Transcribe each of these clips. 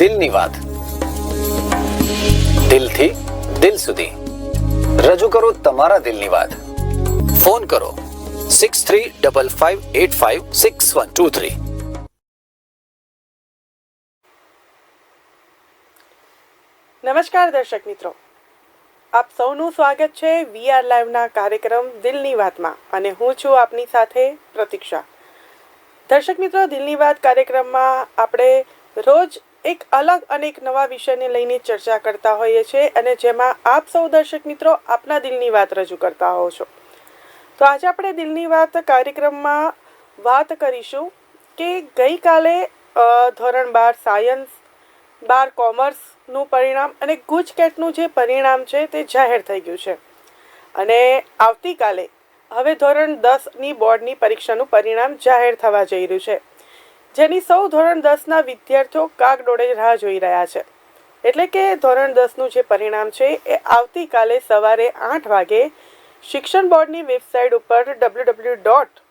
દિલની વાત. દિલથી દિલ સુધી. રજૂ કરો તમારા દિલની વાત. ફોન કરો six three double five eight five six one two three નમસ્કાર દર્શક મિત્રો. આપ સૌનું સ્વાગત છે વીઆર લાઈવના કાર્યક્રમ દિલની વાતમાં અને હું છું આપની સાથે પ્રતીક્ષા. દર્શક મિત્રો, દિલની વાત કાર્યક્રમમાં આપણે રોજ એક અલગ અને એક નવા વિષયને લઈને ચર્ચા કરતા હોઈએ છીએ અને જેમાં આપ સૌ દર્શક મિત્રો આપના દિલની વાત રજૂ કરતા હો છો. તો આજે આપણે દિલની વાત કાર્યક્રમમાં વાત કરીશું કે ગઈકાલે ધોરણ બાર સાયન્સ, બાર કોમર્સનું પરિણામ અને ગુજકેટનું જે પરિણામ છે તે જાહેર થઈ ગયું છે. અને આવતીકાલે હવે ધોરણ દસની બોર્ડની પરીક્ષાનું પરિણામ જાહેર થવા જઈ રહ્યું છે. જેની સૌ ધોરણ દસના વિદ્યાર્થીઓ કાગડોળે રાહ જોઈ રહ્યા છે. એટલે કે ધોરણ દસનું જે પરિણામ છે એ આવતીકાલે સવારે આઠ વાગે શિક્ષણ બોર્ડની વેબસાઇટ ઉપર W W dot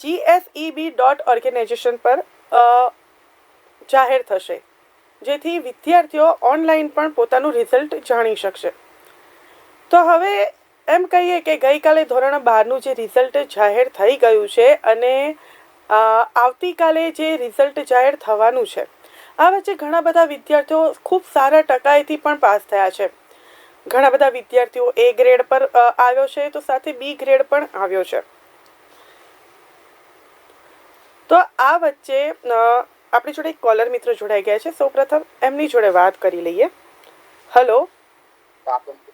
GSEB dot organisation પર જાહેર થશે. જેથી વિદ્યાર્થીઓ ઓનલાઈન પણ પોતાનું રિઝલ્ટ જાણી શકશે. તો હવે એમ કહીએ કે ગઈકાલે ધોરણ બારનું જે રિઝલ્ટ જાહેર થઈ ગયું છે અને આવતીકાલે જે રિઝલ્ટ જાહેર થવાનું છે આ વચ્ચે ઘણા બધા વિદ્યાર્થીઓ ખૂબ સારા ટકાએથી પણ પાસ થયા છે. ઘણા બધા વિદ્યાર્થીઓ એ ગ્રેડ પર આવ્યો છે તો સાથે બી ગ્રેડ પણ આવ્યો છે. તો આ વચ્ચે આપણી જોડે એક કોલર મિત્ર જોડાઈ ગયા છે. સૌપ્રથમ એમની જોડે વાત કરી લઈએ. હલો.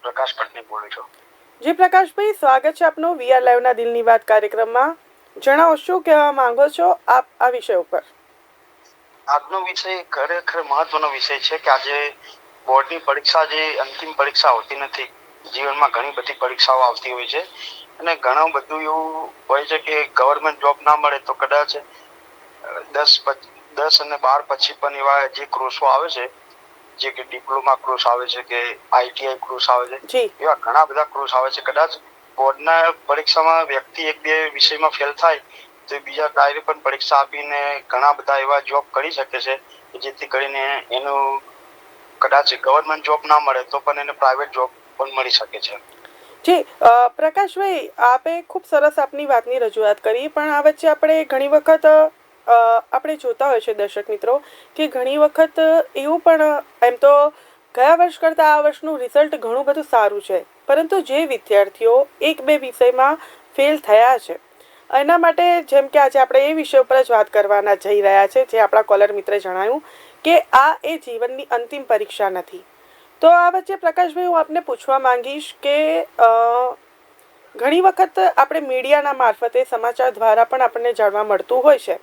પ્રકાશ પટની બોલું છું. જી પ્રકાશભાઈ સ્વાગત છે આપનું. વીઆર લાઈવના દિલની વાત કાર્યક્રમમાં. જણાવો શું કહેવા માંગો છો આપ આ વિષય ઉપર? આજનો વિષય ખરેખર મહત્વનો વિષય છે કે આજે બોર્ડની પરીક્ષા જે અંતિમ પરીક્ષા હોતી નથી જીવનમાં ઘણી બધી પરીક્ષાઓ આવતી હોય છે. અને ઘણું બધું એવું હોય છે કે ગવર્મેન્ટ જોબ ના મળે તો કદાચ દસ દસ અને બાર પછી પણ એવા જે કોર્સો આવે છે જે કે ડિપ્લોમા કોર્સ આવે છે કે આઈટીઆઈ કોર્સ આવે છે એવા ઘણા બધા કોર્સ આવે છે. કદાચ બોર્ડના પરીક્ષામાં વ્યક્તિ એક બે વિષયમાં ફેલ થાય, તો બીજા ડાયરી પણ પરીક્ષા આપીને ઘણા બધા એવા જોબ કરી શકે છે જેથી કરીને એનું કદાચ ગવર્મેન્ટ જોબ ના મળે, તો પણ એને પ્રાઇવેટ જોબ પણ મળી શકે છે. જી પ્રકાશભાઈ, આપે ખૂબ સરસ આપની વાતની રજૂઆત કરી, પણ આ વચ્ચે આપણે ઘણી વખત આપણે જોતા હોય છે દર્શક મિત્રો, કે ઘણી વખત એવું પણ એમ તો ગયા વર્ષ કરતાં આ વર્ષનું રિઝલ્ટ ઘણું બધું સારું છે? પરંતુ જે વિદ્યાર્થીઓ એક બે વિષયમાં ફેલ થયા છે, એના માટે જેમ કે આજે આપણે એ વિષય ઉપર જ વાત કરવાના જઈ રહ્યા છે, જે આપણા કોલર મિત્રે જણાવ્યું કે આ એ જીવનની અંતિમ પરીક્ષા નથી. તો આ વચ્ચે પ્રકાશભાઈ, હું આપને પૂછવા માંગીશ કે ઘણી વખત આપણે મીડિયાના મારફતે સમાચાર દ્વારા પણ આપણને જાણવા મળતું હોય છે.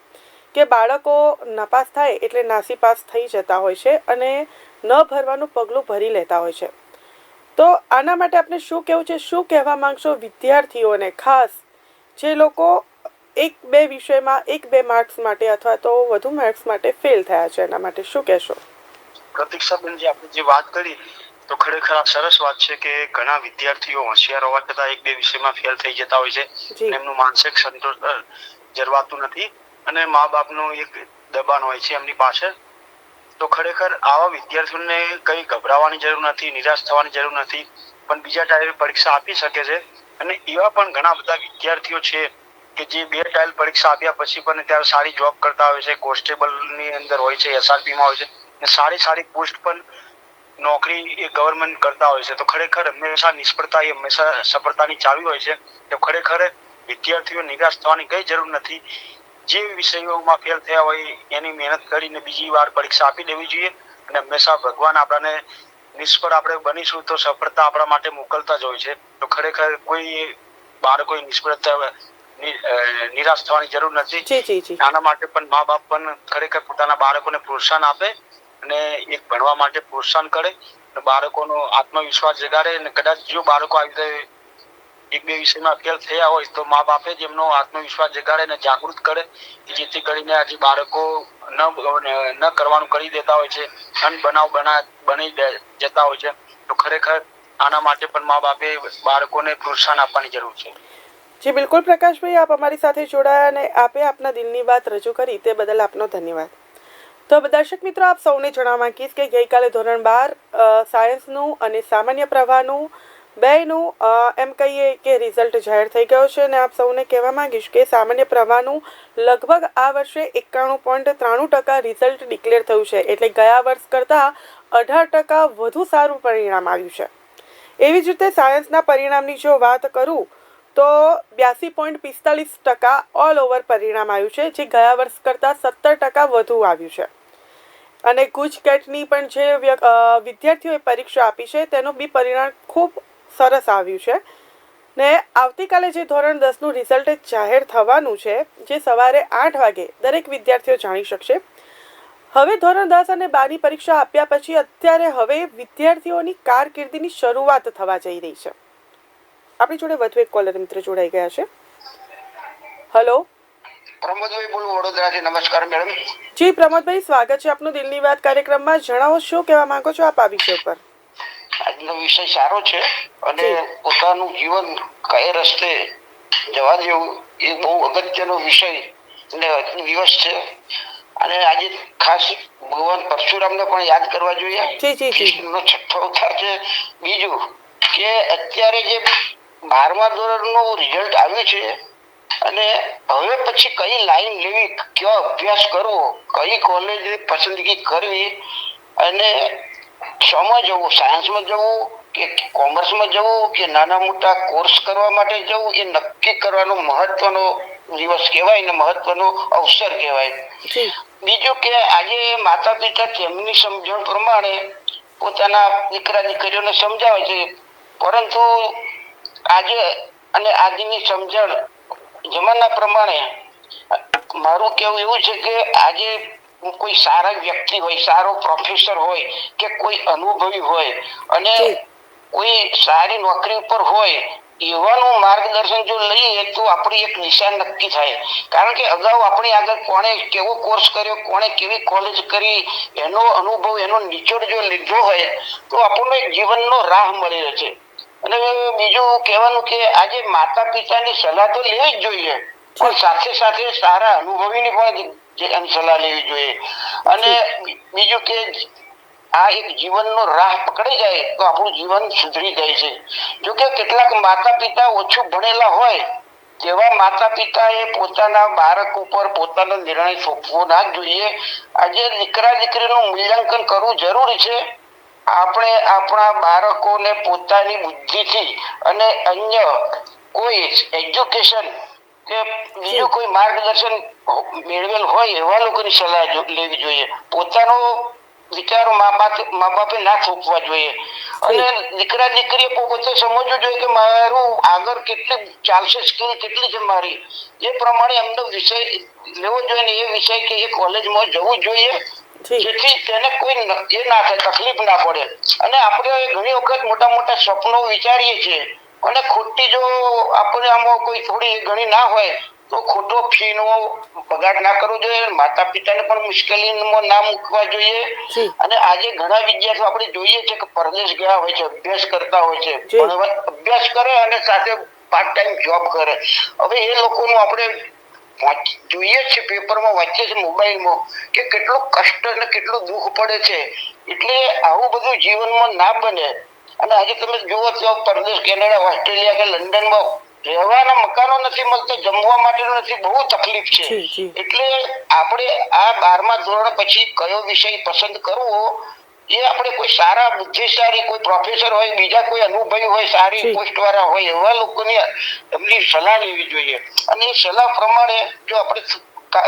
કે બાળકો નપાસ થાય એટલે નાસીપાસ થઈ જતા હોય છે અને ન ભરવાનું પગલું ભરી લેતા હોય છે. તો આના માટે આપણે શું કહેવું છે? શું કહેવા માંગશો વિદ્યાર્થીઓને? ખાસ જે લોકો એક બે વિષયમાં એક બે માર્ક્સ માટે અથવા તો વધુ માર્ક્સ માટે ફેલ થયા છે એના માટે શું કહેશો? પ્રતીક્ષાબેન જે આપણે જે વાત કરી તો ખરેખર આ સરસ વાત છે કે ઘણા વિદ્યાર્થીઓ હોશિયાર હોવા છતાં એક બે વિષયમાં ફેલ થઈ જતા હોય છે. એમનું માનસિક સંતોષ જરવાતું નથી. અને મા બાપનું એક દબાણ હોય છે એમની પાસે. તો ખરેખર આવા વિદ્યાર્થીઓને કંઈ ગભરાવાની જરૂર નથી, નિરાશ થવાની જરૂર નથી, પણ બીજા ટાયરે પરીક્ષા આપી શકે છે. અને એવા પણ ઘણા બધા વિદ્યાર્થીઓ છે કે જે બે ટાયલ પરીક્ષા આપ્યા પછી પણ ત્યારે સારી જોબ કરતા હોય છે, કોન્સ્ટેબલની અંદર હોય છે, એસઆરપીમાં હોય છે અને સારી સારી પોસ્ટ પણ નોકરી એ ગવર્મેન્ટ કરતા હોય છે. તો ખરેખર હંમેશા નિષ્ફળતા એ હંમેશા સફળતાની ચાવી હોય છે. તો ખરેખર વિદ્યાર્થીઓ નિરાશ થવાની કઈ જરૂર નથી. જે વિષયોમાં ફેલ થયા હોય એની મહેનત કરીને બીજી વાર પરીક્ષા આપી દેવી જોઈએ અને હંમેશા ભગવાન આપણને નિષ્ફળ આપણે બનીશું તો સફળતા આપણા માટે મોકલતા જ હોય છે. તો ખરેખર કોઈ બાળકોએ નિષ્ફળતા નિરાશ થવાની જરૂર નથી. આના માટે પણ મા બાપ પણ ખરેખર પોતાના બાળકોને પ્રોત્સાહન આપે અને એક ભણવા માટે પ્રોત્સાહન કરે અને બાળકોનો આત્મવિશ્વાસ જગાડે અને કદાચ જો બાળકો આવી રીતે એક બે વિષયમાં ફેલ થયા હોય તો મા બાપે જ એમનો આત્મવિશ્વાસ જગાડે અને જાગૃત કરે જેથી કરીને આજે બાળકો ન કરવાનું કરી દેતા હોય છે અનબનાવ બના, બની જતા હોય છે. તો ખરેખર આના માટે પણ મા બાપે બાળકોને પ્રોત્સાહન આપવાની જરૂર છે. જી બિલકુલ પ્રકાશભાઈ, આપ અમારી સાથે જોડાયા અને આપે આપના દિલની વાત રજૂ કરી તે બદલ આપનો ધન્યવાદ. તો દર્શક મિત્રો, આપ સૌને જણાવવા માંગીશ કે ગઈકાલે ધોરણ બાર સાયન્સનું અને સામાન્ય પ્રવાહનું બેયનું અ, એમ કહીએ કે રિઝલ્ટ જાહેર થઈ ગયો છે અને આપ સૌને કહેવા માંગીશ કે સામાન્ય પ્રવાહનું લગભગ આ વર્ષે એકાણું પોઈન્ટ ત્રાણું ટકા રિઝલ્ટ ડિક્લેર થયું છે. એટલે ગયા વર્ષ કરતાં અઢાર ટકા વધુ સારું પરિણામ આવ્યું છે. એવી જ રીતે સાયન્સના પરિણામની જો વાત કરું તો બ્યાસી પોઈન્ટ પિસ્તાલીસ ટકા ઓલ ઓવર પરિણામ આવ્યું છે જે ગયા વર્ષ કરતાં સત્તર ટકા વધુ આવ્યું છે. અને ગુજકેટની પણ જે વિદ્યાર્થીઓએ પરીક્ષા આપી છે તેનું બી પરિણામ ખૂબ સરસ આવ્યું છે. ને આવતીકાલે જે ધોરણ દસનું રિઝલ્ટ જાહેર થવાનું છે જે સવારે આઠ વાગે દરેક વિદ્યાર્થીઓ જાણી શકશે. હવે ધોરણ દસ અને બારની પરીક્ષા આપ્યા પછી અત્યારે હવે વિદ્યાર્થીઓની કારકિર્દીની શરૂઆત થવા જઈ રહી છે. આપણી જોડે વધુ એક કોલર મિત્ર જોડાઈ ગયા છે. હલો પ્રમોદભાઈ બોલું વડોદરાથી. નમસ્કાર મેડમ. જી પ્રમોદભાઈ સ્વાગત છે આપનું દિલની વાત કાર્યક્રમમાં. જણાવો શું કહેવા માંગો છો આપ આ વિષય પર આજનો વિષય સારો છે અને પોતાનું જીવન કઈ રસ્તે જવા દેવું એ બહુ અગત્યનો વિષય અને દિવસ છે. અને આજે ખાસ ભગવાન પરશુરામને પણ યાદ કરવા જોઈએ. કૃષ્ણનો છઠ્ઠો અવતાર છે. બીજું કે અત્યારે જે બારમા ધોરણનું રિઝલ્ટ આવ્યું છે અને હવે પછી કઈ લાઈન લેવી કયો અભ્યાસ કરવો કઈ કોલેજ પસંદગી કરવી અને શોમાં જવું સાયન્સમાં જવું કે કોમર્સમાં જવું કે નાના મોટા કોર્સ કરવા માટે જવું એ નક્કી કરવાનો મહત્વનો દિવસ કહેવાય ને મહત્વનો અવસર કહેવાય. બીજું કે આજે માતા પિતા તેમની સમજણ પ્રમાણે પોતાના દીકરા દીકરીઓને સમજાવે છે. પરંતુ આજે અને આજની સમજણ જમાના પ્રમાણે મારું કેવું એવું છે કે આજે કોઈ સારા વ્યક્તિ હોય સારો પ્રોફેસર હોય કે કોઈ અનુભવી હોય અને કોઈ સારી નોકરી ઉપર હોય એવાનું માર્ગદર્શન જો લઈએ તો આપણી એક દિશા નક્કી થાય. કારણ કે અગાઉ આપણી આગળ કોણે કેવો કોર્સ કર્યો કોણે કેવી કોલેજ કરી એનો અનુભવ એનો નિચોડ જો લીધો હોય તો આપણને એક જીવનનો રાહ મળી રહે છે. અને બીજું કહેવાનું કે આજે માતા પિતાની સલાહ તો લેવી જ જોઈએ પણ સાથે સાથે સારા અનુભવીની પણ જે એની સલાહ લેવી જોઈએ. અને બીજું કે આ એક જીવનનો રાહ પકડી જાય તો આપણું જીવન સુધરી જાય છે. જો કે કેટલાક માતા પિતા ઓછું ભણેલા હોય તેવા માતા પિતાએ પોતાના બાળક ઉપર પોતાનો નિર્ણય સોંપવો ના જોઈએ. આજે દીકરા દીકરીનું મૂલ્યાંકન કરવું જરૂરી છે. આપણે આપણા બાળકોને પોતાની બુદ્ધિથી અને અન્ય કોઈ એજ્યુકેશન કે બીજું કોઈ માર્ગદર્શન મેળવેલ હોય એવા લોકોની સલાહ લેવી જોઈએ. પોતાનો વિચારો મા બાપ મા બાપે ના થોપવા જોઈએ. અને દીકરા દીકરીએ પોતે સમજવું જોઈએ કે મારું આગળ કેટલી ચાલશે સ્કિલ કેટલી છે મારી. એ પ્રમાણે એમનો વિષય લેવો જોઈએ ને એ વિષય કે એ કોલેજમાં જવું જોઈએ. જેથી તેને કોઈ એ ના થાય તકલીફ ના પડે. અને આપણે ઘણી વખત મોટા મોટા સ્વપ્નો વિચારીએ છીએ. અને ખોટી જો આપણે આમાં કોઈ થોડી ઘણી ના હોય તો ખોટો ફીનો બગાડ ના કરવો જોઈએ. માતા પિતાને પણ મુશ્કેલીમાં ના મૂકવા જોઈએ. અને આજે ઘણા વિદ્યાર્થીઓ આપણે જોઈએ છે કે પરદેશ ગયા હોય છે અભ્યાસ કરતા હોય છે. અભ્યાસ કરે અને સાથે પાર્ટ ટાઈમ જોબ કરે. હવે એ લોકોનું આપણે જોઈએ છે પેપરમાં વાંચીએ છીએ મોબાઈલમાં કે કેટલું કષ્ટ અને કેટલું દુઃખ પડે છે. એટલે આવું બધું જીવનમાં ના બને. અને આજે તમે જુઓ તો પરદેશ કેનેડા ઓસ્ટ્રેલિયા કે લંડનમાં રહેવાના મકાનો નથી મળતા જમવા માટેનું નથી બહુ તકલીફ છે. એટલે આપણે આ બારમા ધોરણ પછી કયો વિષય પસંદ કરવો એ આપણે કોઈ સારા બુદ્ધિશાળી કોઈ પ્રોફેસર હોય બીજા કોઈ અનુભવી હોય સારી પોસ્ટ વાળા હોય એવા લોકોની એમની સલાહ લેવી જોઈએ. અને એ સલાહ પ્રમાણે જો આપણે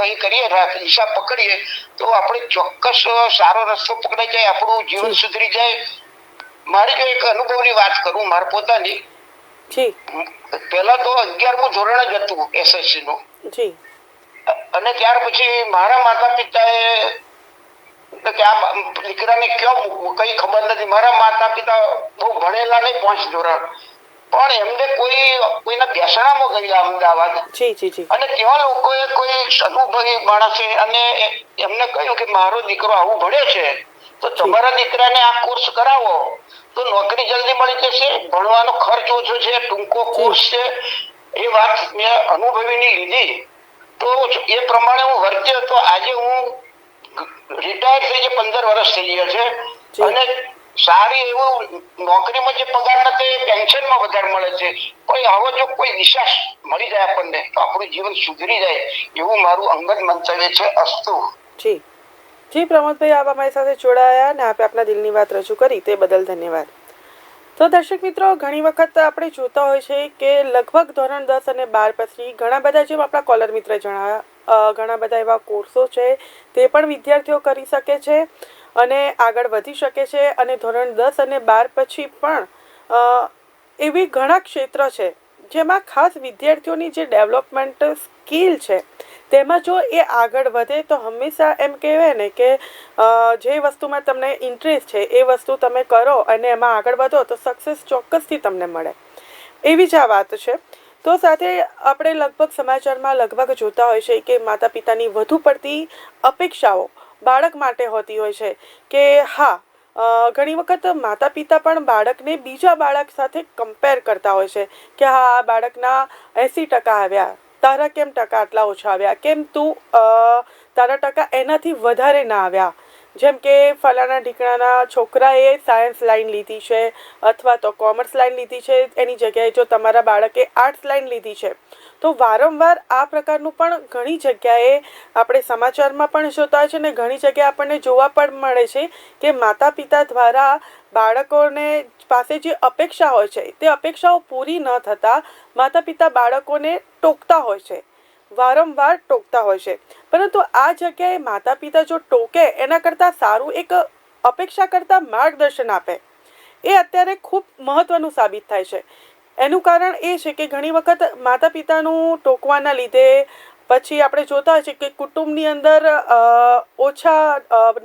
એ કરીએ દિશા પકડીએ તો આપણે ચોક્કસ સારો રસ્તો પકડાઈ જાય આપણું જીવન સુધરી જાય મારી જો એક અનુભવની વાત કરું મારા પોતાની. જી. પહેલા તો અગિયારમું ધોરણ જ હતું એસએસસી નું જી. અને ત્યાર પછી મારા માતા પિતાએ કે આ દીકરાને કયો મૂકવું? કઈ ખબર નથી. મારા માતા પિતા બહુ ભણેલા નહીં પાંચ ધોરણ. પણ એમને કોઈ કોઈના બેસણામાં ગયા અમદાવાદ. અને ત્યાં લોકોએ કોઈ અનુભવી માણસે અને એમને કહ્યું કે મારો દીકરો આવું ભણે છે. તો તમારા દીકરાને આ કોર્સ કરાવો. તો નોકરી જલ્દી મળી જશે ભણવાનો ખર્ચ ઓછો છે ટૂંકો કોર્સ છે. એ વાત મેં અનુભવીની લીધી. તો એ પ્રમાણે હું વર્ત્યો તો આજે હું રિટાયર થઈ જે પંદર વર્ષ થઈ ગયા છે. અને સારી એવું નોકરીમાં જે પગાર નથી પેન્શનમાં વધારે મળે છે. કોઈ હવે જો કોઈ દિશા મળી જાય આપણને તો આપણું જીવન સુધરી જાય એવું મારું અંગત મંતવ્ય છે અસ્તુ. જી. જી, પ્રમોદભાઈ, આપ અમારી સાથે જોડાયા અને આપે આપના દિલની વાત રજૂ કરી, તે બદલ ધન્યવાદ. તો દર્શક મિત્રો, ઘણી વખત આપણે જોતા હોય છે કે લગભગ ધોરણ દસ અને બાર પછી ઘણા બધા જેમ આપણા કોલર મિત્ર જણાવ્યા ઘણા બધા એવા કોર્સો છે, તે પણ વિદ્યાર્થીઓ કરી શકે છે અને આગળ વધી શકે છે અને ધોરણ દસ અને બાર પછી પણ એવી ઘણા ક્ષેત્ર છે જેમાં ખાસ વિદ્યાર્થીઓની જે ડેવલપમેન્ટ સ્કિલ છે તેમાં જો એ આગળ વધે, તો હંમેશા એમ કહેવાય ને કે જે વસ્તુમાં તમને ઇન્ટરેસ્ટ છે, એ વસ્તુ તમે કરો અને એમાં આગળ વધો, તો સક્સેસ ચોક્કસથી તમને મળે. એવી જ આ વાત છે. તો સાથે આપણે લગભગ સમાચારમાં લગભગ જોતા હોય છે કે માતા પિતાની વધુ પડતી અપેક્ષાઓ બાળક માટે હોતી હોય છે કે, હા ઘણી વખત માતા પિતા પણ બાળકને બીજા બાળક સાથે કમ્પેર કરતા હોય છે કે, હા, આ બાળકના એંસી ટકા આવ્યા. તારા કેમ ટકા આટલા ઓછા આવ્યા? કેમ તું તારા ટકા એનાથી વધારે ના આવ્યા? જેમ કે ફલાણા ઢીકણાના છોકરાએ સાયન્સ લાઈન લીધી છે અથવા તો કોમર્સ લાઈન લીધી છે એની જગ્યાએ જો તમારા બાળકે આર્ટ્સ લાઈન લીધી છે, તો વારંવાર આ પ્રકારનું પણ ઘણી જગ્યાએ આપણે સમાચારમાં પણ જોતા છે ને ઘણી જગ્યાએ આપણને જોવા પણ મળે છે કે માતા પિતા દ્વારા બાળકોને પાસે જે અપેક્ષા હોય છે, તે અપેક્ષાઓ પૂરી ન થતાં માતા પિતા બાળકોને ટોકતા હોય છે, વારંવાર ટોકતા હોય છે. પરંતુ આ જગ્યાએ માતા પિતા જો ટોકે, એના કરતાં સારું એક અપેક્ષા કરતાં માર્ગદર્શન આપે. એ અત્યારે ખૂબ મહત્ત્વનું સાબિત થાય છે. એનું કારણ એ છે કે ઘણી વખત માતા પિતાનું ટોકવાના લીધે પછી આપણે જોતા છે કે કુટુંબની અંદર ઓછા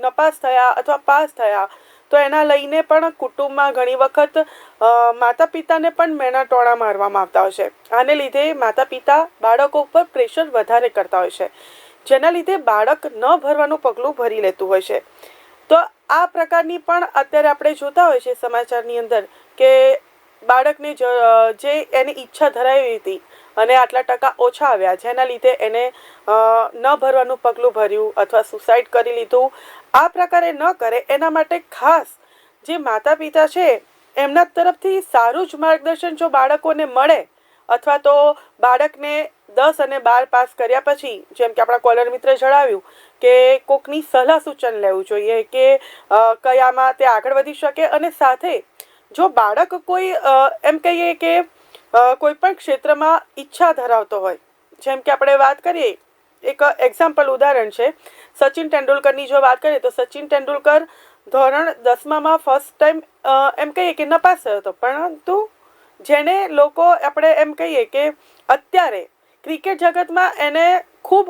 નપાસ થયા અથવા પાસ થયા, તો એના લઈને પણ કુટુંબમાં ઘણી વખત માતા પિતાને પણ મેણા ટોણા મારવામાં આવતા હોય છે. આને લીધે માતા પિતા બાળકો ઉપર પ્રેશર વધારે કરતા હોય છે. જેના લીધે બાળક ન ભરવાનું પગલું ભરી લેતું હોય છે. તો આ પ્રકારની પણ અત્યારે આપણે જોતા હોય છે સમાચારની અંદર કે બાળકને જ એની ઈચ્છા ધરાવી હતી અને આટલા ટકા ઓછા આવ્યા, જેના લીધે એને ન ભરવાનું પગલું ભર્યું અથવા સુસાઇડ કરી લીધું, આ પ્રકારે ન કરે, એના માટે ખાસ જે માતા પિતા છે, એમના તરફથી સારું જ માર્ગદર્શન જો બાળકોને મળે અથવા તો બાળકને દસ અને બાર પાસ કર્યા પછી, જેમ કે આપણા કોલર મિત્રે જણાવ્યું કે કોકની સલાહ સૂચન લેવું જોઈએ કે કયામાં તે આગળ વધી શકે અને સાથે જો બાળક કોઈ એમ કહીએ કે કોઈ પણ ક્ષેત્રમાં ઈચ્છા ધરાવતો હોય, જેમ કે આપણે વાત કરીએ, એક એક્ઝામ્પલ ઉદાહરણ છે, સચિન તેંડુલકરની જો વાત કરીએ તો સચિન તેંડુલકર ધોરણ દસમામાં ફર્સ્ટ ટાઈમ એમ કહીએ કે નપાસ થયો હતો, પરંતુ જેને લોકો, આપણે એમ કહીએ કે અત્યારે ક્રિકેટ જગતમાં એને ખૂબ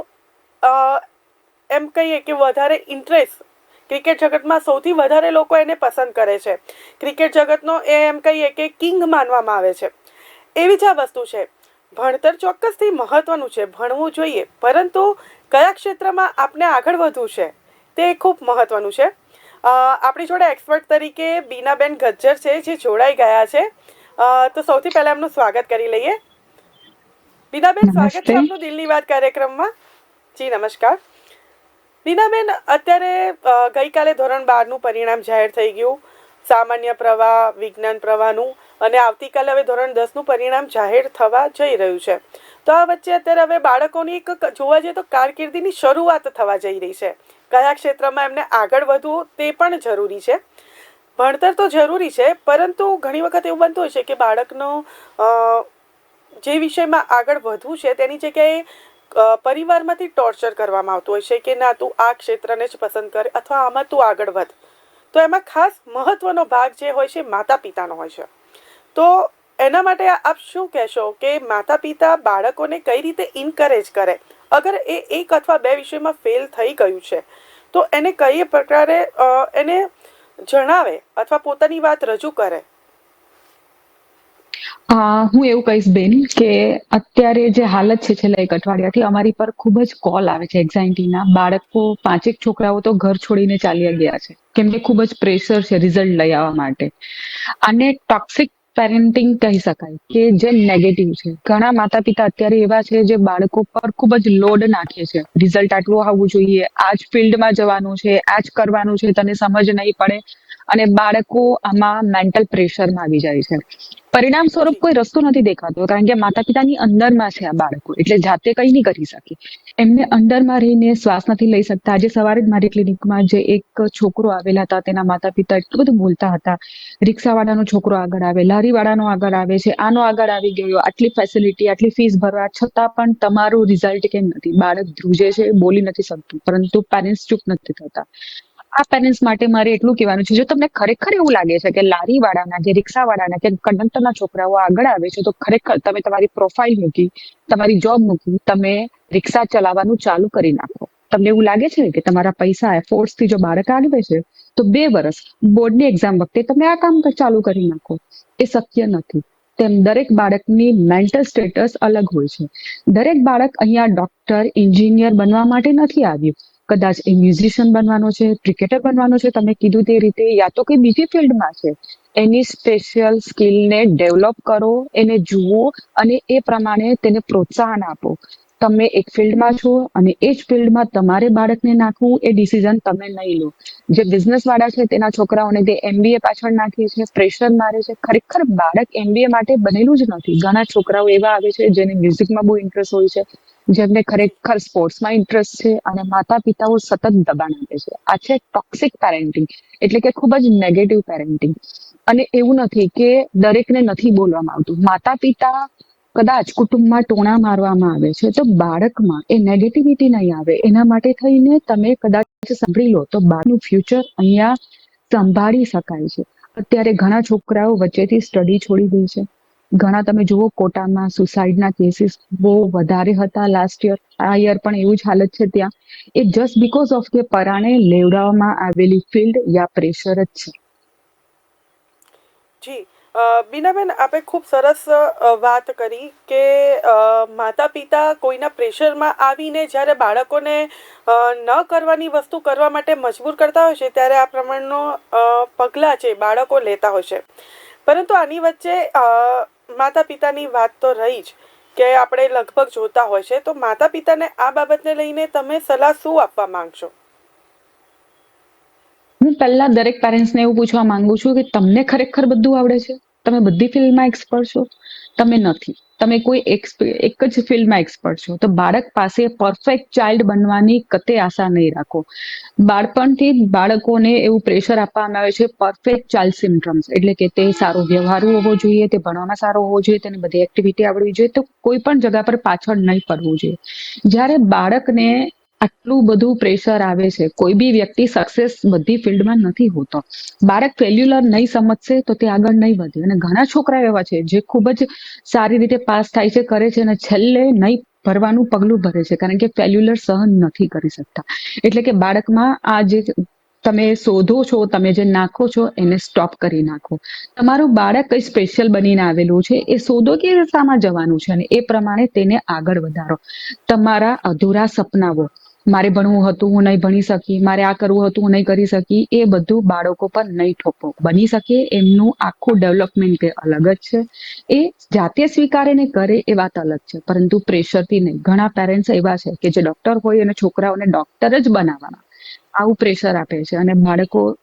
એમ કહીએ કે વધારે ઇન્ટરેસ્ટ ક્રિકેટ જગતમાં સૌથી વધારે લોકો એને પસંદ કરે છે. ક્રિકેટ જગતનો એ એમ કહીએ કે કિંગ માનવામાં આવે છે. એવી જ આ વસ્તુ છે. ભણતર ચોક્કસથી મહત્વનું છે, ભણવું જોઈએ, પરંતુ કયા ક્ષેત્રમાં આપણે આગળ વધવું છે તે ખૂબ મહત્વનું છે. આપણી જોડે એક્સપર્ટ તરીકે બીનાબેન ગજ્જર છે, જે જોડાઈ ગયા છે. તો સૌથી પહેલાં એમનું સ્વાગત કરી લઈએ. બીનાબેન સ્વાગત છે. આપનું દિલની વાત કાર્યક્રમમાં. જી નમસ્કાર. બીનાબેન અત્યારે ગઈકાલે ધોરણ બારનું પરિણામ જાહેર થઈ ગયું. સામાન્ય પ્રવાહ વિજ્ઞાન પ્રવાહનું અને આવતીકાલે હવે ધોરણ દસનું પરિણામ જાહેર થવા જઈ રહ્યું છે. તો આ વચ્ચે અત્યારે હવે બાળકોની એક જોવા જઈએ તો કારકિર્દીની શરૂઆત થવા જઈ રહી છે. કયા ક્ષેત્રમાં એમને આગળ વધવું તે પણ જરૂરી છે. ભણતર તો જરૂરી છે પરંતુ ઘણી વખત એવું બનતું હોય છે કે બાળકનો જે વિષયમાં આગળ વધવું છે, તેની જગ્યાએ પરિવારમાંથી ટોર્ચર કરવામાં આવતું હોય છે કે ના, તું આ ક્ષેત્રને જ પસંદ કર અથવા આમાં તું આગળ વધ. તો એમાં ખાસ મહત્વનો ભાગ જે હોય છે માતા પિતાનો હોય છે. તો એના માટે આપ શું કહેશો કે માતા પિતા બાળકોને કઈ રીતે ઇન્કરેજ કરે? અગર એ એક અથવા બે વિષયમાં ફેલ થઈ ગયું છે, તો એને કઈ પ્રકારે એને જણાવે અથવા પોતાની વાત રજૂ કરે? હું એવું કહીશ બેન કે અત્યારે જે હાલત છે છેલ્લા એક અઠવાડિયાથી અમારી પર ખૂબ જ કોલ આવે છે એક્ઝાઇટીના બાળકો, પાંચેક છોકરાઓ તો ઘર છોડીને ચાલ્યા ગયા છે. કેમ કે ખૂબ જ પ્રેશર છે રિઝલ્ટ લઈ આવવા માટે. અને ટોક્સિક પેરેન્ટિંગ કહી શકાય કે જે નેગેટિવ છે. ઘણા માતા પિતા અત્યારે એવા છે જે બાળકો પર ખૂબ જ લોડ નાખે છે. રિઝલ્ટ આટલું આવવું જોઈએ આ જ ફિલ્ડમાં જવાનું છે આ જ કરવાનું છે, તને સમજ નહીં પડે અને બાળકો આમાં મેન્ટલ પ્રેશરમાં આવી જાય છે. પરિણામ સ્વરૂપ કોઈ રસ્તો નથી દેખાતો, કારણ કે માતા પિતાની અંદરમાં છે આ બાળકો, એટલે જાતે કંઈ નહીં કરી શકે. એમને અંદરમાં રહીને શ્વાસ નથી લઈ શકતા. આજે સવારે જ મારી ક્લિનિકમાં જે એક છોકરો આવેલા હતા, તેના માતા પિતા એટલું બધું બોલતા હતા. રિક્ષાવાળાનો છોકરો આગળ આવે, લારીવાળાનો આગળ આવે છે, આનો આગળ આવી ગયો, આટલી ફેસિલિટી આટલી ફીસ ભરવા છતાં પણ તમારું રિઝલ્ટ કેમ નથી? બાળક ધ્રુજે છે બોલી નથી શકતું, પરંતુ પેરેન્ટ્સ ચૂપ નથી થતા. આ પેરેન્ટ્સ માટે મારે એટલું કહેવાનું છે, જો તમને ખરેખર એવું લાગે છે કે લારી વાળાના કે રિક્ષા વાળાના કે કંડક્ટરના છોકરાઓ આગળ આવે છે, તો ખરેખર તમે તમારી પ્રોફાઇલ મૂકી, તમારી જોબ મૂકી, તમે રિક્ષા ચલાવવાનું ચાલુ કરી નાખો. તમને એવું લાગે છે કે તમારા પૈસા એફોર્ટ્સથી જો બાળક આવે છે, તો બે વર્ષ બોર્ડની એક્ઝામ વખતે તમે આ કામ ચાલુ કરી નાખો. એ શક્ય નથી. તેમ દરેક બાળકની મેન્ટલ સ્ટેટસ અલગ હોય છે. દરેક બાળક અહીંયા ડોક્ટર એન્જિનિયર બનવા માટે નથી આવ્યું. કદાચ એ મ્યુઝિશિયન બનવાનો છે ક્રિકેટર બનવાનો છે, તમે કીધું તે રીતે, યા તો કોઈ બીજી ફિલ્ડમાં છે. એની સ્પેશિયલ સ્કિલને ડેવલપ કરો, એને જુઓ અને એ પ્રમાણે તેને પ્રોત્સાહન આપો. તમે એક ફિલ્ડમાં છો અને એ જ ફિલ્ડમાં તમારે બાળકને નાખવું, એ ડિસિઝન તમે નહીં લો. જે બિઝનેસ વાળા છે, તેના છોકરાઓને તે એમબીએ પાછળ નાખે છે પ્રેશર મારે છે. ખરેખર બાળક એમબીએ માટે બનેલું જ નથી. ઘણા છોકરાઓ એવા આવે છે જેને મ્યુઝિકમાં બહુ ઇન્ટરેસ્ટ હોય છે. જેમને ખરેખર સ્પોર્ટ્સમાં ઇન્ટરેસ્ટ છે અને માતા પિતાઓ સતત દબાણ આપે છે. આ છે ટોક્સિક પેરેન્ટિંગ એટલે કે ખૂબ જ નેગેટિવ પેરેન્ટિંગ અને એવું નથી કે દરેકને નથી બોલવામાં આવતું. માતા પિતા કદાચ કુટુંબમાં ટોણા મારવામાં આવે છે, તો બાળકમાં એ નેગેટિવિટી નહીં આવે. એના માટે થઈને તમે કદાચ સાંભળી લો, તો બાળકનું ફ્યુચર અહીંયા સંભાળી શકાય છે. અત્યારે ઘણા છોકરાઓ વચ્ચેથી સ્ટડી છોડી દે છે. ઘણા તમે જુઓ કોટામાં સુસાઇડના કેસીસ બહુ વધારે હતા લાસ્ટ યર આ યર પણ એવું જ હાલત છે ત્યાં. એ જસ્ટ બીકોઝ ઓફ કે પરાણે લેવડાવવામાં આવેલી ફિલ્ડ યા પ્રેશર જ છે. જી બીનાબેન, આપે ખૂબ સરસ વાત કરી કે માતા પિતા કોઈના પ્રેશરમાં આવીને જ્યારે બાળકોને ન કરવાની વસ્તુ કરવા માટે મજબૂર કરતા હોય છે, ત્યારે આ પ્રમાણનો પગલાં છે બાળકો લેતા હોય છે. પરંતુ આની વચ્ચે માતા પિતાની વાત તો રહી જ કે આપણે લગભગ જોતા હોય છે. તો માતા પિતાને આ બાબતને લઈને તમે સલાહ શું આપવા માંગશો? હું પહેલા દરેક પેરેન્ટ્સને એવું પૂછવા માંગુ છું કે તમને ખરેખર બધું આવડે છે? તમે બધી ફિલ્ડમાં એક્સપર્ટ છો? તમે નથી. તમે કોઈ એક જ ફિલ્ડમાં એક્સપર્ટ છો, તો બાળક પાસે પરફેક્ટ ચાઇલ્ડ બનવાની કતે આશા નહીં રાખો. બાળપણથી જ બાળકોને એવું પ્રેશર આપવામાં આવે છે પરફેક્ટ ચાઇલ્ડ સિમ્ટમ્સ એટલે કે તે સારો વ્યવહારુ હોવો જોઈએ, તે ભણવામાં સારો હોવો જોઈએ, તેને બધી એક્ટિવિટી આવડવી જોઈએ, તો કોઈ પણ જગા પર પાછળ નહીં પડવું જોઈએ. જ્યારે બાળકને આટલું બધું પ્રેશર આવે છે. કોઈ બી વ્યક્તિ સક્સેસ બધી ફિલ્ડમાં નથી હોતો. બાળક ફેલ્યુલર નહીં સમજશે તો તે આગળ નહીં વધે. અને ઘણા છોકરા એવા છે જે ખૂબ જ સારી રીતે પાસ થાય છે, કરે છે અને છેલ્લે નહીં ભરવાનું પગલું ભરે છે. કારણ કે ફેલ્યુલર સહન નથી કરી શકતા. એટલે કે બાળકમાં આ જે તમે શોધો છો, તમે જે નાખો છો, એને સ્ટોપ કરી નાખો. તમારું બાળક કઈ સ્પેશિયલ બનીને આવેલું છે, એ શોધો કે શામાં જવાનું છે અને એ પ્રમાણે તેને આગળ વધારો. તમારા અધૂરા સપનાઓ મારે ભણવું હતું, હું નહીં ભણી શકી, મારે આ કરવું હતું, હું નહીં કરી શકી, એ બધું બાળકો પર નહીં ઠોપો બની શકે એમનું આખું ડેવલપમેન્ટ કે અલગ જ છે. એ જાતે સ્વીકારે ને કરે એ વાત અલગ છે. પરંતુ પ્રેશરથી નહીં. ઘણા પેરેન્ટ્સ એવા છે કે જે ડોક્ટર હોય અને છોકરાઓને ડોક્ટર જ બનાવવાના. આવું પ્રેશર આપે છે અને બાળકો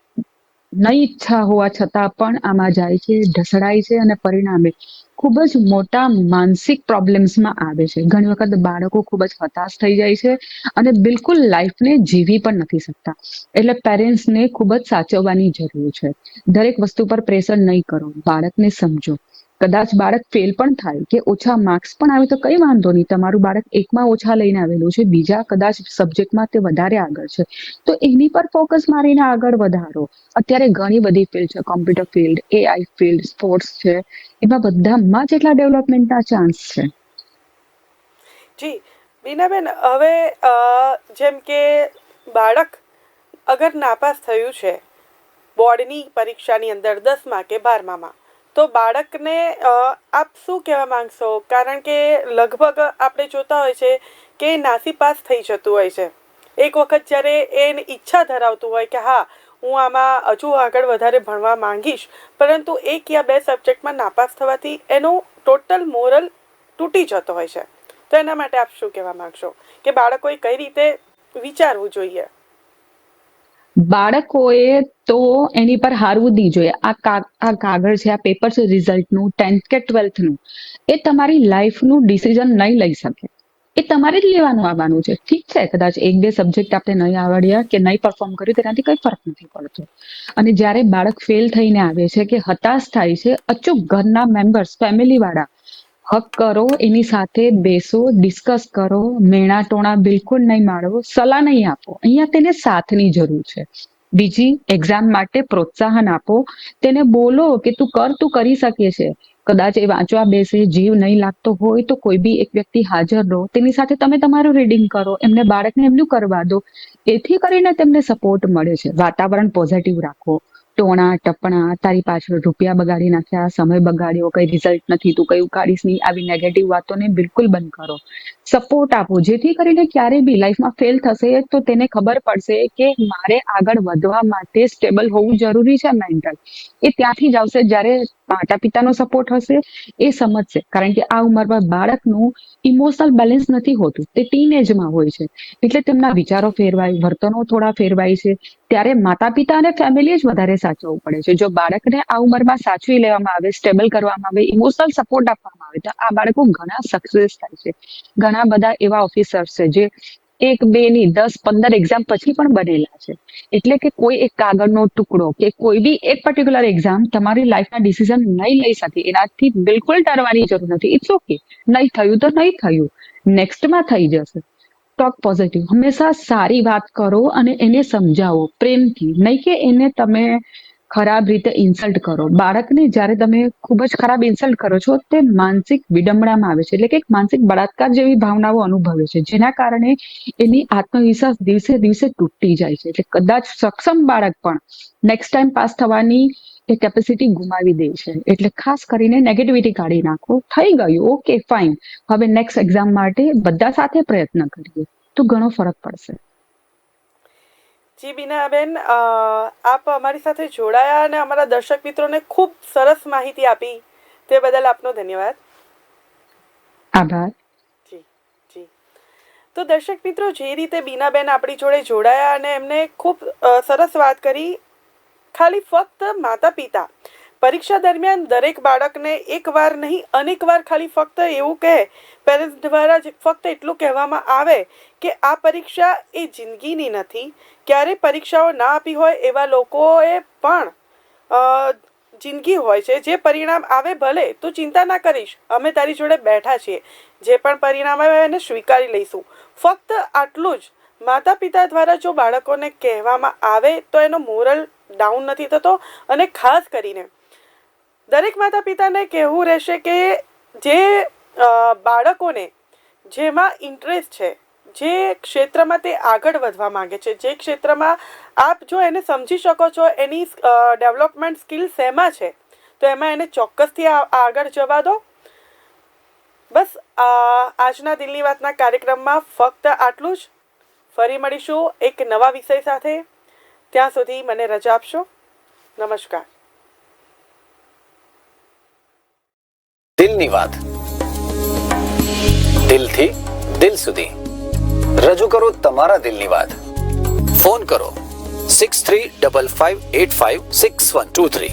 નહીં ઈચ્છા હોવા છતાં પણ આમાં જાય છે, ઢસડાય છે અને પરિણામે ખૂબ જ મોટા માનસિક પ્રોબ્લેમ્સમાં આવે છે. ઘણી વખત બાળકો ખૂબ જ હતાશ થઈ જાય છે અને બિલકુલ લાઈફને જીવી પણ નથી શકતા. એટલે પેરેન્ટ્સને ખૂબ જ સાચવવાની જરૂર છે. દરેક વસ્તુ પર પ્રેશર નહીં કરો. બાળકને સમજો. કદાચ બાળક ફેલ પણ થાય કે ઓછા માર્ક્સ પણ આવે તો કઈ વાંધો નહીં. તમારું બાળક એકમાં ઓછા લઈને આવેલું છે, બીજા કદાચ સબ્જેક્ટમાં તે વધારે આગળ છે. તો એની પર ફોકસ મારીને આગળ વધારો. અત્યારે ઘણી બધી ફિલ્ડ છે computer field AI field sports છે. એમાં બધામાં જેટલા ડેવલપમેન્ટના ચાન્સ છે. જી બીનાબેન હવે જેમ કે બાળક અગર નાપાસ થયું છે, બોર્ડની પરીક્ષાની અંદર દસમાં કે બારમામાં તો બાળકને આપ શું કહેવા માંગશો? કારણ કે લગભગ આપણે જોતા હોય છે કે નાસી પાસ થઈ જતું હોય છે. એક વખત જ્યારે એને ઈચ્છા ધરાવતું હોય કે હા, હું આમાં હજુ આગળ વધારે ભણવા માંગીશ, પરંતુ એક યા બે સબ્જેક્ટમાં નાપાસ થવાથી એનો ટોટલ મોરલ તૂટી જતો હોય છે. તો એના માટે આપ શું કહેવા માંગશો? કે બાળકોએ કઈ રીતે વિચારવું જોઈએ? બાળકોએ તો એની પર હારવું દી જોઈએ. આ આ કાગળ છે, આ પેપર છે રિઝલ્ટનું ટેન્થ કે ટ્વેલ્થનું એ તમારી લાઈફનું ડિસિઝન નહીં લઈ શકે. એ તમારે જ લેવાનું આવવાનું છે. ઠીક છે, કદાચ એક બે સબ્જેક્ટ આપણે નહીં આવડ્યા કે નહીં પરફોર્મ કર્યું, તેનાથી કંઈ ફરક નથી પડતો. અને જ્યારે બાળક ફેલ થઈને આવે છે કે હતાશ થાય છે, અચૂક ઘરના મેમ્બર્સ ફેમિલી વાળા હક કરો, એની સાથે બેસો ડિસ્કસ કરો મેણા ટોણા બિલકુલ નહીં માળવો સલાહ નહીં આપો. અહીંયા તેને સાથની જરૂર છે. બીજી એક્ઝામ માટે પ્રોત્સાહન આપો. તેને બોલો કે તું કર, તું કરી શકે છે. કદાચ એ વાંચવા બેસે, જીવ નહીં લાગતો હોય તો કોઈ બી એક વ્યક્તિ હાજર રહો. તેની સાથે તમે તમારું રીડિંગ કરો, એમને બાળકને એમનું કરવા દો. એથી કરીને તેમને સપોર્ટ મળે છે. વાતાવરણ પોઝિટિવ રાખો. ટોણા, ટપણા, તારી પાછળ રૂપિયા બગાડી નાખ્યા, સમય બગાડ્યો, કઈ રિઝલ્ટ નથી, તું કઈ ઉકાળીશ નહીં. આવી નેગેટિવ વાતોને બિલકુલ બંધ કરો. સપોર્ટ આપો. જેથી કરીને ક્યારે બી લાઈફમાં ફેલ થશે તો તેને ખબર પડશે કે મારે આગળ વધવા માટે સ્ટેબલ હોવું જરૂરી છે મેન્ટલ એ ત્યાંથી જ આવશે જ્યારે માતા પિતાનો સપોર્ટ હશે. એ સમજશે. કારણ કે આ ઉંમરમાં બાળકનું ઇમોશનલ બેલેન્સ નથી હોતું. તે ટીનેજમાં હોય છે. એટલે તેમના વિચારો ફેરવાય, વર્તનો થોડા ફેરવાય છે. ત્યારે માતા પિતા અને ફેમિલી જ વધારે સાચવવું પડે છે. જો બાળકને આ ઉંમરમાં સાચવી લેવામાં આવે સ્ટેબલ કરવામાં આવે ઇમોશનલ સપોર્ટ આપવામાં આવે, તો આ બાળકો ઘણા સક્સેસ થાય છે. ઘણા બધા એવા ઓફિસર્સ છે જે એક, બે ની દસ, પંદર એક્ઝામ પછી પણ બનેલા છે. એટલે કે કોઈ એક કાગળનો ટુકડો કે કોઈ બી એક પર્ટિક્યુલર એક્ઝામ તમારી લાઈફના ડિસિઝન નહીં લઈ શકે. એનાથી બિલકુલ ડરવાની જરૂર નથી. ઇટ્સ ઓકે નહીં થયું તો નહીં થયું. નેક્સ્ટમાં થઈ જશે. ટોક પોઝિટિવ હંમેશા સારી વાત કરો અને એને સમજાવો પ્રેમથી. નહીં કે એને તમે ખરાબ રીતે ઇન્સલ્ટ કરો. બાળકને જ્યારે તમે ખૂબ જ ખરાબ ઇન્સલ્ટ કરો છો, તે માનસિક વિડંબણામાં આવે છે. એટલે કે એક માનસિક બળાત્કાર જેવી ભાવનાઓ અનુભવે છે. જેના કારણે એની આત્મવિશ્વાસ દિવસે દિવસે તૂટી જાય છે. એટલે કદાચ સક્ષમ બાળક પણ નેક્સ્ટ ટાઈમ પાસ થવાની એ કેપેસિટી ગુમાવી દે છે. એટલે ખાસ કરીને નેગેટિવિટી કાઢી નાખો. થઈ ગયું. ઓકે ફાઇન હવે નેક્સ્ટ એક્ઝામ માટે બધા સાથે પ્રયત્ન કરીએ. તો ઘણો ફરક પડશે. જી બીનાબેન આપ અમારી સાથે જોડાયા અને અમારા દર્શક મિત્રોને ખૂબ સરસ માહિતી આપી. તે બદલ આપનો ધન્યવાદ. આભાર. જી જી. તો દર્શક મિત્રો જે રીતે બીનાબેન આપણી જોડે જોડાયા અને એમને ખૂબ સરસ વાત કરી ખાલી ફક્ત માતા પિતા પરીક્ષા દરમિયાન દરેક બાળકને એકવાર નહીં અનેકવાર ખાલી ફક્ત એવું કહે પેરેન્ટ્સ દ્વારા જ ફક્ત એટલું કહેવામાં આવે કે આ પરીક્ષા એ જિંદગીની નથી. ક્યારે પરીક્ષાઓ ના આપી હોય એવા લોકોએ પણ જિંદગી હોય છે. જે પરિણામ આવે ભલે, તું ચિંતા ના કરીશ. અમે તારી જોડે બેઠા છીએ. જે પણ પરિણામ આવે એને સ્વીકારી લઈશું. ફક્ત આટલું જ. માતા પિતા દ્વારા જો બાળકોને કહેવામાં આવે તો એનો મોરલ ડાઉન નથી થતો અને ખાસ કરીને દરેક માતા પિતાને કહેવું રહેશે કે જે બાળકોને જેમાં ઇન્ટરેસ્ટ છે, જે ક્ષેત્રમાં તે આગળ વધવા માંગે છે, જે ક્ષેત્રમાં આપ જો એને સમજી શકો છો, એની ડેવલપમેન્ટ સ્કિલ શેમાં છે, તો એમાં એને ચોક્કસથી આગળ જવા દો. બસ આજના દિલની વાતના કાર્યક્રમમાં ફક્ત આટલું જ. ફરી મળીશું એક નવા વિષય સાથે. ત્યાં સુધી મને રજા આપશો? નમસ્કાર. દિલની વાત. દિલથી દિલ સુધી. રજૂ કરો તમારા દિલની વાત. ફોન કરો. Six three double five eight five six one two three